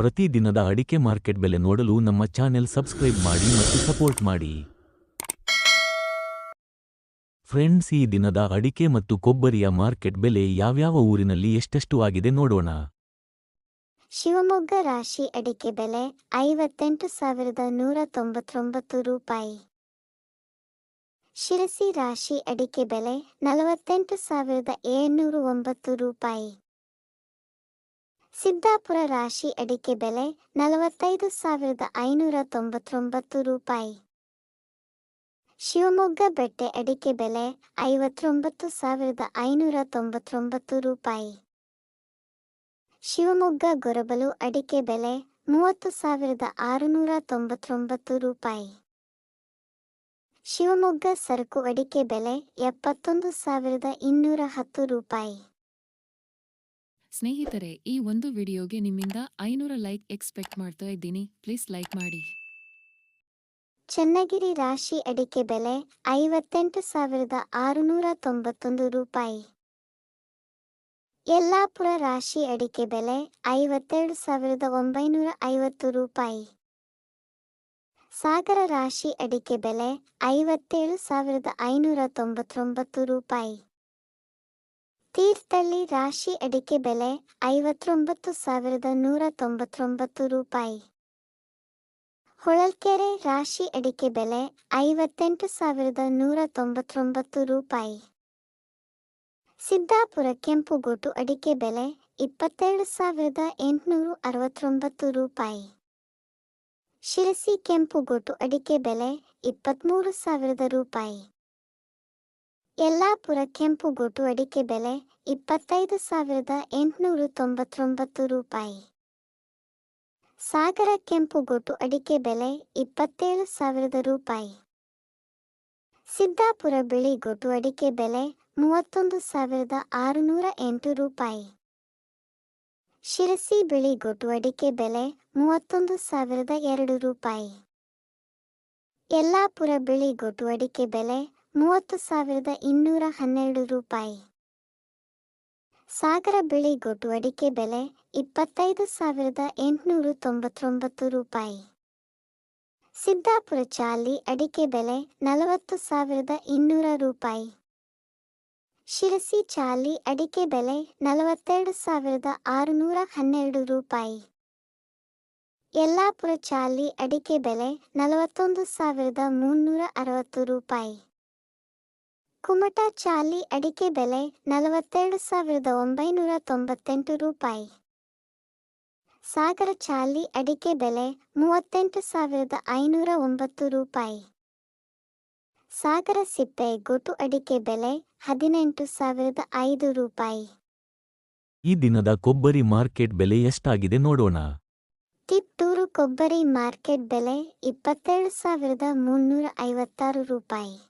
ಪ್ರತಿ ದಿನದ ಅಡಿಕೆ ಮಾರ್ಕೆಟ್ ಬೆಲೆ ನೋಡಲು ನಮ್ಮ ಚಾನೆಲ್ ಸಬ್ಸ್ಕ್ರೈಬ್ ಮಾಡಿ ಮತ್ತು ಸಪೋರ್ಟ್ ಮಾಡಿ. ಫ್ರೆಂಡ್ಸ್, ಈ ದಿನದ ಅಡಿಕೆ ಮತ್ತು ಕೊಬ್ಬರಿಯ ಮಾರ್ಕೆಟ್ ಬೆಲೆ ಯಾವ್ಯಾವ ಊರಿನಲ್ಲಿ ಎಷ್ಟೆಷ್ಟು ಆಗಿದೆ ನೋಡೋಣ. ಶಿವಮೊಗ್ಗ ರಾಶಿ ಅಡಿಕೆ ಬೆಲೆ ಐವತ್ತೆಂಟು ಸಾವಿರದ ನೂರ ತೊಂಬತ್ತೊಂಬತ್ತು ರೂಪಾಯಿ. ಶಿರಸಿ ರಾಶಿ ಅಡಿಕೆ ಬೆಲೆ ನಲವತ್ತೆಂಟು ಸಾವಿರದ ಏಳ್ನೂರ ಒಂಬತ್ತು ರೂಪಾಯಿ. ಸಿದ್ದಾಪುರ ರಾಶಿ ಅಡಿಕೆ ಬೆಲೆ ನಲವತ್ತೈದು ಸಾವಿರದ ಐನೂರ ತೊಂಬತ್ತೊಂಬತ್ತು ರೂಪಾಯಿ. ಶಿವಮೊಗ್ಗ ಬೆಟ್ಟೆ ಅಡಿಕೆ ಬೆಲೆ ಐವತ್ತೊಂಬತ್ತು ಸಾವಿರದ ಐನೂರ ತೊಂಬತ್ತೊಂಬತ್ತು ರೂಪಾಯಿ. ಶಿವಮೊಗ್ಗ ಗೊರಬಲು ಅಡಿಕೆ ಬೆಲೆ ಮೂವತ್ತು ಸಾವಿರದ ಆರುನೂರ ತೊಂಬತ್ತೊಂಬತ್ತು ರೂಪಾಯಿ. ಶಿವಮೊಗ್ಗ ಸರಕು ಅಡಿಕೆ ಬೆಲೆ ಎಪ್ಪತ್ತೊಂದು ಸಾವಿರದ ಇನ್ನೂರ ಹತ್ತು ರೂಪಾಯಿ. ಸ್ನೇಹಿತರೆ, ಈ ಒಂದು ವಿಡಿಯೋಗೆ ನಿಮ್ಮಿಂದ ಐನೂರ ಲೈಕ್ ಎಕ್ಸ್ಪೆಕ್ಟ್ ಮಾಡ್ತಾ ಇದ್ದೀನಿ. ಪ್ಲೀಸ್ ಲೈಕ್ ಮಾಡಿ. ಚನ್ನಗಿರಿ ರಾಶಿ ಅಡಿಕೆ ಬೆಲೆ ಐವತ್ತೆಂಟು ಸಾವಿರದ ಆರುನೂರ ತೊಂಬತ್ತೊಂದು ರೂಪಾಯಿ. ಯಲ್ಲಾಪುರ ರಾಶಿ ಅಡಿಕೆ ಬೆಲೆ ಐವತ್ತೆರಡು ಸಾವಿರದ ಒಂಬೈನೂರ ಐವತ್ತು ರೂಪಾಯಿ. ಸಾಗರ ರಾಶಿ ಅಡಿಕೆ ಬೆಲೆ ಐವತ್ತೇಳು ಸಾವಿರದ ಐನೂರ ತೊಂಬತ್ತೊಂಬತ್ತು ರೂಪಾಯಿ. ತೀರ್ಥಹಳ್ಳಿ ರಾಶಿ ಅಡಿಕೆ ಬೆಲೆ ಐವತ್ತೊಂಬತ್ತು ಸಾವಿರದ ನೂರ ತೊಂಬತ್ತೊಂಬತ್ತು ರೂಪಾಯಿ. ಹೊಳಲ್ಕೆರೆ ರಾಶಿ ಅಡಿಕೆ ಬೆಲೆ ಐವತ್ತೆಂಟು ಸಾವಿರದ ನೂರ ತೊಂಬತ್ತೊಂಬತ್ತು ರೂಪಾಯಿ. ಸಿದ್ದಾಪುರ ಕೆಂಪುಗೋಟು ಅಡಿಕೆ ಬೆಲೆ ಇಪ್ಪತ್ತೆರಡು ಸಾವಿರದ ಎಂಟುನೂರು ಅರವತ್ತೊಂಬತ್ತು ರೂಪಾಯಿ. ಶಿರಸಿ ಕೆಂಪುಗೋಟು ಅಡಿಕೆ ಬೆಲೆ ಇಪ್ಪತ್ತ್ಮೂರು ಸಾವಿರದ ರೂಪಾಯಿ. ಯಲ್ಲಾಪುರ ಕೆಂಪುಗೋಟು ಅಡಿಕೆ ಬೆಲೆ ಇಪ್ಪತ್ತೈದು ಸಾವಿರದ ಎಂಟುನೂರು ತೊಂಬತ್ತೊಂಬತ್ತು ರೂಪಾಯಿ. ಸಾಗರ ಕೆಂಪುಗೋಟು ಅಡಿಕೆ ಬೆಲೆ ಇಪ್ಪತ್ತೇಳು ಸಾವಿರದ ರೂಪಾಯಿ. ಸಿದ್ದಾಪುರ ಬಿಳಿಗೋಟು ಅಡಿಕೆ ಬೆಲೆ ಮೂವತ್ತೊಂದು ಸಾವಿರದ ಆರುನೂರ ಎಂಟು ರೂಪಾಯಿ. ಶಿರಸಿ ಬಿಳಿಗೋಟು ಅಡಿಕೆ ಬೆಲೆ ಮೂವತ್ತೊಂದು ಸಾವಿರದ ಎರಡು ರೂಪಾಯಿ. ಯಲ್ಲಾಪುರ ಬಿಳಿಗೋಟು ಅಡಿಕೆ ಬೆಲೆ ಮೂವತ್ತು ಸಾವಿರದ ಇನ್ನೂರ ಹನ್ನೆರಡು ರೂಪಾಯಿ. ಸಾಗರ ಬಿಳಿಗೋಟು ಅಡಿಕೆ ಬೆಲೆ ಇಪ್ಪತ್ತೈದು ಸಾವಿರದ ಎಂಟುನೂರು ತೊಂಬತ್ತೊಂಬತ್ತು ರೂಪಾಯಿ. ಸಿದ್ದಾಪುರ ಚಾಲಿ ಅಡಿಕೆ ಬೆಲೆ ನಲವತ್ತು ಸಾವಿರದ ಇನ್ನೂರ ರೂಪಾಯಿ. ಶಿರಸಿ ಚಾಲಿ ಅಡಿಕೆ ಬೆಲೆ ನಲವತ್ತೆರಡು ಸಾವಿರದ ಆರುನೂರ ಹನ್ನೆರಡು ರೂಪಾಯಿ. ಯಲ್ಲಾಪುರ ಚಾಲಿ ಅಡಿಕೆ ಬೆಲೆ ನಲವತ್ತೊಂದು ಸಾವಿರದ ಮುನ್ನೂರ ಅರವತ್ತು ರೂಪಾಯಿ. ಕುಮಟಾ ಚಾಲಿ ಅಡಿಕೆ ಬೆಲೆ ನಲವತ್ತೆರಡು ಸಾವಿರದ ಒಂಬೈನೂರ ತೊಂಬತ್ತೆಂಟು ರೂಪಾಯಿ. ಸಾಗರ ಚಾಲಿ ಅಡಿಕೆ ಬೆಲೆ ಮೂವತ್ತೆಂಟು ಸಾವಿರದ ಐನೂರ ಒಂಬತ್ತು ರೂಪಾಯಿ. ಸಾಗರ ಸಿಪ್ಪೆ ಗೊಟು ಅಡಿಕೆ ಬೆಲೆ ಹದಿನೆಂಟು ಸಾವಿರದ ಐದು ರೂಪಾಯಿ. ಈ ದಿನದ ಕೊಬ್ಬರಿ ಮಾರ್ಕೆಟ್ ಬೆಲೆ ಎಷ್ಟಾಗಿದೆ ನೋಡೋಣ. ತಿತ್ತೂರು ಕೊಬ್ಬರಿ ಮಾರ್ಕೆಟ್ ಬೆಲೆ ಇಪ್ಪತ್ತೆರಡು ಸಾವಿರದ ಮುನ್ನೂರ ಐವತ್ತಾರು ರೂಪಾಯಿ.